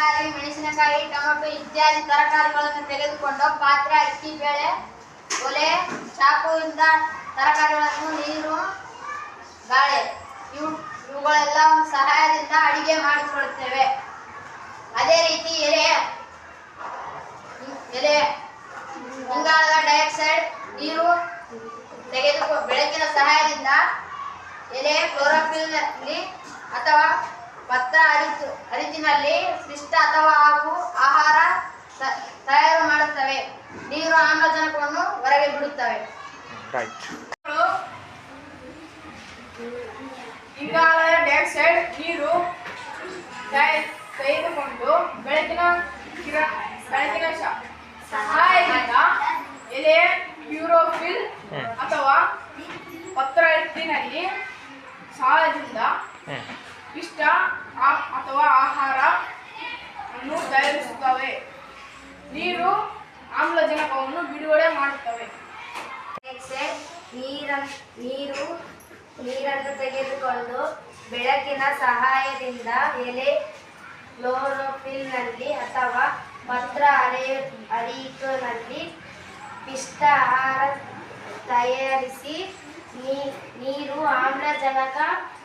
ತರಕಾರಿ, ಮೆಣಸಿನಕಾಯಿ, ಟೊಮೆಟೊ ಇತ್ಯಾದಿ ತರಕಾರಿಗಳನ್ನು ತೆಗೆದುಕೊಂಡು ಪಾತ್ರೆ, ಅಕ್ಕಿ, ಬೇಳೆ, ಒಲೆ, ಚಾಕುವಿಂದ ತರಕಾರಿಗಳನ್ನು, ನೀರು, ಗಾಳೆ ಇವು ಇವುಗಳೆಲ್ಲ ಸಹಾಯದಿಂದ ಅಡಿಗೆ ಮಾಡಿಕೊಳ್ಳುತ್ತೇವೆ. ಅದೇ ರೀತಿ ಎಲೆ ಎಲೆ, ಇಂಗಾಲದ ಡೈಆಕ್ಸೈಡ್, ನೀರು ತೆಗೆದುಕೊ, ಬೆಳಕಿನ ಸಹಾಯದಿಂದ ಎಲೆ ಕ್ಲೋರೋಫಿಲ್ನಲ್ಲಿ ಅಥವಾ ಪತ್ರ ಅರಿತು ಅರಿತಿನಲ್ಲಿ ಪಿಷ್ಟ ಅಥವಾ ಹಾಗೂ ಆಹಾರ ತ- ತಯಾರು ಮಾಡುತ್ತವೆ. ನೀರು ಆಮ್ಲಜನಕವನ್ನು ಹೊರಗೆ ಬಿಡುತ್ತವೆ. ರೈಟ್ ಇಂಗಾಲದ ಡೈಆಕ್ಸೈಡ್ ನೀರು ತೆಗೆದುಕೊಂಡು ಬೆಳಕಿನ ಕಿರ ಬೆಳಕಿನ ಶ- ಸಹಾಯದಿಂದ ಎಲೆ ಯೂರೋಫಿಲ್. ಅಥವಾ ಪತ್ರಎತ್ತಿನಲ್ಲಿ ಸಹಾಯದಿಂದ ಪಿಷ್ಟ ಅಥವಾ ಆಹಾರ ಅನ್ನು ತಯಾರಿಸುತ್ತವೆ. ನೀರು ಆಮ್ಲಜನಕವನ್ನು ಬಿಡುಗಡೆ ಮಾಡುತ್ತವೆ. ನೀರು ನೀರನ್ನು ತೆಗೆದುಕೊಂಡು ಬೆಳಕಿನ ಸಹಾಯದಿಂದ ಎಲೆ ಕ್ಲೋರೋಫಿಲ್ನಲ್ಲಿ ಅಥವಾ ಪತ್ರ ಅರೆಯ ಅರಿಕನಲ್ಲಿ ಪಿಷ್ಟ ಆಹಾರ ತಯಾರಿಸಿ ನೀರು ಆಮ್ಲಜನಕ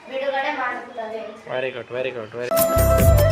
ಬಿಡುಗಡೆ ಮಾಡುತ್ತವೆ very good very good very